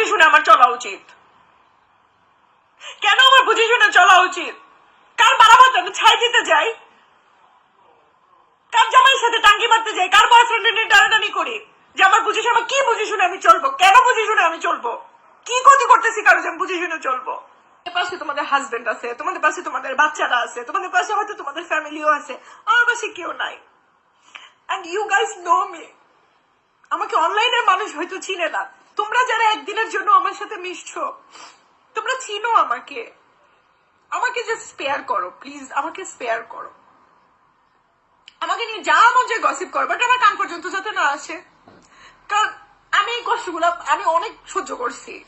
বুঝে শুনে আমার চলা উচিত। কেন আমার বুঝে শুনে চলা উচিত? কার বাড়াবার জন্য ছাই দিতে যাই? কার জামাইয়ের সাথে টাঙ্গি মারতে যাই? কার বয়ফ্রেন্ডের নিয়ে টানাটানি করি? যে আমার বুঝে শুনে কি বুঝে শুনে আমি চলবো? কেন বুঝে শুনে আমি চলবো? কি ক্ষতি করতেছি কারও যে আমি বুঝে শুনে চলবো? পাশে তোমাদের হাজবেন্ড আছে, তোমাদের পাশে তোমাদের বাচ্চারা আছে, তোমাদের পাশে হয়তো তোমাদের ফ্যামিলিও আছে, আমার পাশে কেউ নাই। And you guys know me আমাকে অনলাইনের মানুষ হয়তো চিনে না। তোমরা যারা একদিনের জন্য আমার সাথে মিশছো, তোমরা চিনো আমাকে। আমাকে যে স্পেয়ার করো প্লিজ আমাকে স্পেয়ার করো। আমাকে নিয়ে যা মন যে গসিপ করো বাট আমার কান পর্যন্ত যাতে না আসে। কারণ আমি এই কষ্টগুলো, আমি অনেক সহ্য করছি।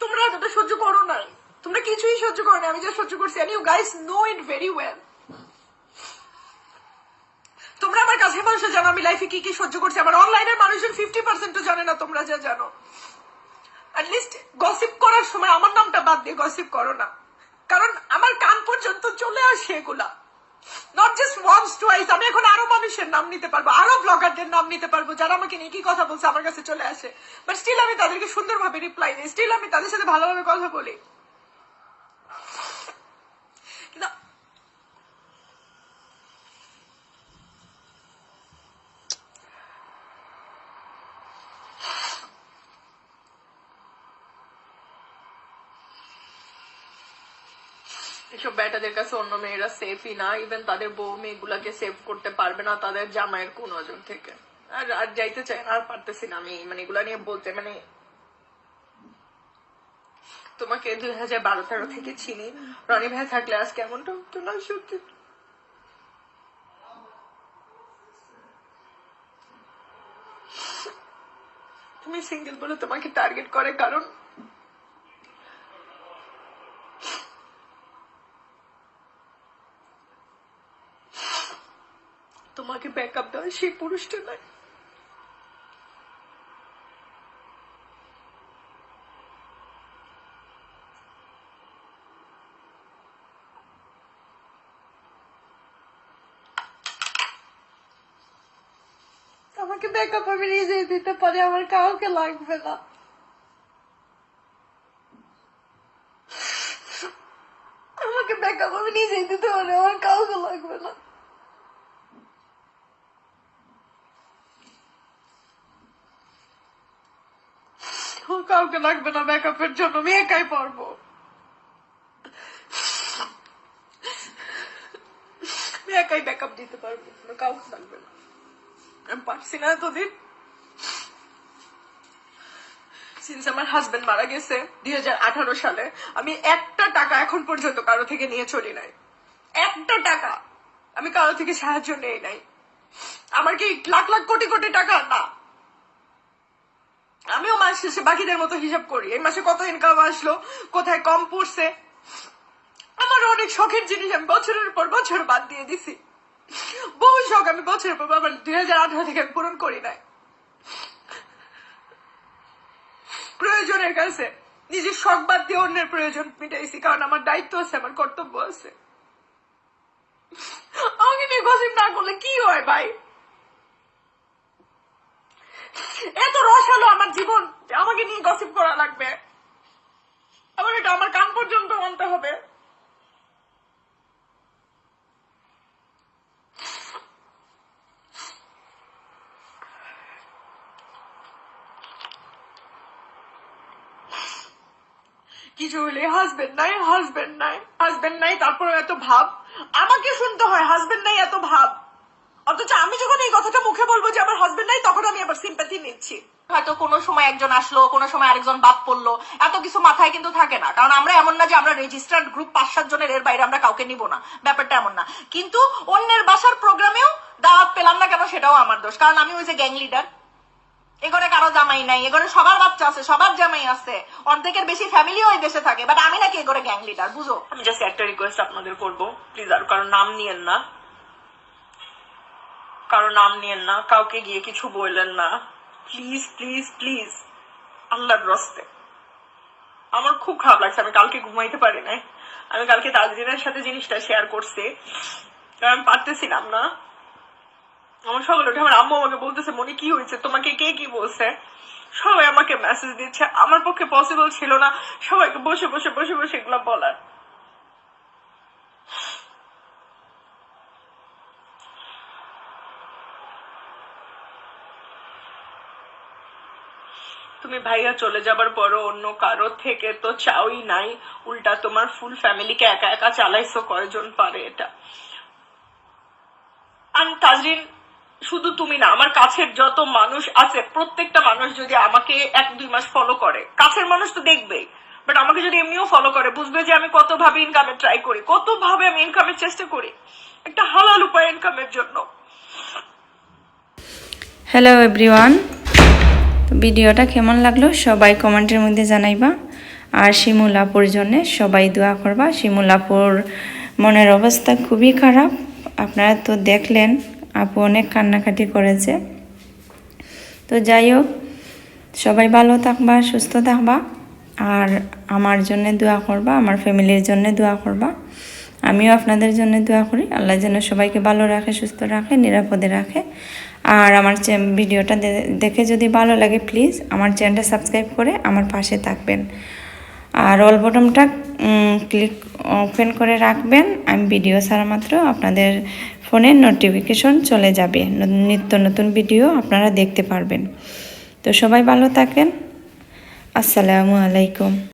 তোমরা এতটা সহ্য করো নাই। তোমরা কিছুই সহ্য করো না আমি যা সহ্য করছি, and you guys know it very well তোমরা আমার কাছে মানুষের জানো, আমি লাইফে কি কি সহ্য করছি? আমার অনলাইনের মানুষের ফিফটি পার্সেন্টও জানে না, তোমরা যা জানো। লিস্ট গসিপ করার সময় আমার নামটা বাদ দিয়ে গসিপ করো না। কারণ আমার কান পর্যন্ত চলে আসে এগুলা। নট জাস্ট ওয়ান্স টুয়াইস আমি এখন আরও মানুষের নাম নিতে পারব, আরও ব্লগারদের নাম নিতে পারব, যারা আমাকে নিয়ে কি কথা বলছে, আমার কাছে চলে আসে। বাট স্টিল আমি তাদেরকে সুন্দরভাবে রিপ্লাই দিই স্টিল আমি তাদের সাথে ভালোভাবে কথা বলি কিন্তু এসব ব্যাটাদের কাছে অন্য মেয়েরা সেফই না ইভেন তাদের বউ মেয়েগুলাকে সেভ করতে পারবে না তাদের জামাইয়ের কোন নজর থেকে। আর আর যাইতে চাই না, আর পারতেছি না আমি মানে এগুলা নিয়ে বলতে মানে তোমাকে দুই হাজার বারো তেরো থেকে চিনি। রনি ভাই থাকলে আজ কেমনটা হতো না, সত্যি? তুমি সিঙ্গেল বলে তোমাকে টার্গেট করে কারণ তোমাকে ব্যাকআপ দেওয়া সেই পুরুষটা নাই। আমাকে ব্যাকআপ আমি নিজেই দিতে পারি, আমার কাউকে লাগবে না। আমাকে ব্যাকআপ আমি নিজেই দিতে পারি, আমার কাউকে লাগবে না আমার কাউকে লাগবে না ব্যাকআপের জন্য, আমি একাই পারব। আমি একাই দিতে পারব কাউকে লাগবে না। আমি পারছি না এতদিন। সিন্স আমার হাজবেন্ড মারা গেছে দুই হাজার আঠারো সালে, আমি একটা টাকা এখন পর্যন্ত কারও থেকে নিয়ে চলি নাই। একটা টাকা আমি কারও থেকে সাহায্য নেই নাই। আমার কি লাখ লাখ কোটি কোটি টাকা? না। আমিও মাস শেষে বাকিদের মতো হিসাব করি। এই মাসে কত ইনকাম আসলো, কোথায় কম পড়ছে? আমার অনেক শখের জিনিস আমি বছরের পর বছর বাদ দিয়ে দিছি। বহু শখ আমি বছরের পর আবার দুই হাজার আঠারো থেকে আমি পূরণ করি নাই। প্রয়োজনের কাছে নিজের শখ বাদ দিয়ে অন্যের প্রয়োজন মিটাইছি, কারণ আমার দায়িত্ব আছে, আমার কর্তব্য আছে। আমাকে নিয়ে গসিপ না করলে কি হয় ভাই? এত আমার জীবন আমাকে নিয়ে গসিপ করা লাগবে। আবার এটা আমার কান পর্যন্ত আনতে হবে। কিছু হলে হাজবেন্ড নাই হাজবেন্ড নাই। হাজবেন্ড নাই তারপরে এত ভাব। আমাকে শুনতে হয় হাজবেন্ড নাই এত ভাব। অথচ আমি যখন এই কথাটা মুখে বলব যে আমার হাজবেন্ড নাই, তখন আমি আবার সিম্পাথি নিচ্ছি। হয়তো কোনো সময় একজন আসলো, কোনো সময় আরেকজন বাদ পড়ল। এত কিছু মাথায় কিন্তু থাকে না। কারণ আমরা এমন না যে আমরা রেজিস্টার্ড গ্রুপ পাঁচ, সাত জনের এর বাইরে আমরা কাউকে নিব না। ব্যাপারটা এমন না। কিন্তু অন্যের বাসার প্রোগ্রামেও দাওয়াত পেলাম না কেন সেটাও আমার দোষ। কারণ আমি ওই যে গ্যাং লিডার এখানে কারও জামাই নাই এখানে সবার বাচ্চা আছে, সবার জামাই আছে। অর্ধেকের বেশি ফ্যামিলি ওই দেশে থাকে। বাট আমি নাকি এগোরে গ্যাং লিডার বুঝো? আমি জাস্ট একটা রিকোয়েস্ট আপনাদের করব। প্লিজ আর কারও নাম নিয়েন না। কারও নাম নিয়েন না। কাউকে গিয়ে কিছু বললেন না। প্লিজ প্লিজ প্লিজ আল্লাহর রস্তে। আমার খুব খারাপ লাগছে, আমি কালকে ঘুমাইতে পারি নাই। আমি কালকে তাজরিনের সাথে জিনিসটা শেয়ার করছি। আমি পারতেছিলাম না আমার। সকালে উঠে আমার আম্মু আমাকে বলতেছে, মনে, কি হয়েছে? তোমাকে কে কি বলছে? সবাই আমাকে মেসেজ দিচ্ছে। আমার পক্ষে পসিবল ছিল না সবাইকে বসে বসে বসে বসে এগুলো বলার। তুমি ভাইয়া চলে যাবার পরও অন্য কারও থেকে তো চাওই নাই। উল্টা তোমার ফুল ফ্যামিলিকে একা একা চালাইছো কয়জন পারে এটা? তাজরিন, শুধু তুমি না, আমার কাছের যত মানুষ আছে, প্রত্যেকটা মানুষ যদি আমাকে এক দুই মাস ফলো করে, কাছের মানুষ তো দেখবেই বাট আমাকে যদি এমনিও ফলো করে, বুঝবে যে আমি কত ভাবে ইনকামের ট্রাই করি, কত ভাবে আমি ইনকামের চেষ্টা করি, একটা হালাল উপায় ইনকামের জন্য। হ্যালো এভরিওয়ান ভিডিওটা কেমন লাগল সবাই কমেন্টের মধ্যে জানাইবা। আর শিমুলাপুর জন্য সবাই দোয়া করবা। শিমুলাপুর মনের অবস্থা খুবই খারাপ। আপনারা তো দেখলেন, আপু অনেক কান্নাকাটি করেছে। তো যাই হোক, সবাই ভালো থাকবা, সুস্থ থাকবা। আর আমার জন্য দোয়া করবা, আমার ফ্যামিলির জন্য দোয়া করবা। আমিও আপনাদের জন্য দোয়া করি। আল্লাহ যেন সবাইকে ভালো রাখে, সুস্থ রাখে, নিরাপদে রাখে। আর আমার ভিডিওটা দেখে যদি ভালো লাগে প্লিজ আমার চ্যানেলটা সাবস্ক্রাইব করে আমার পাশে থাকবেন। আর অল বটমটা ক্লিক ওপেন করে রাখবেন। আমি ভিডিও ছাড়া মাত্র আপনাদের ফোনে নোটিফিকেশন চলে যাবে। নিত্য নতুন ভিডিও আপনারা দেখতে পারবেন। তো সবাই ভালো থাকেন। আসসালামু আলাইকুম।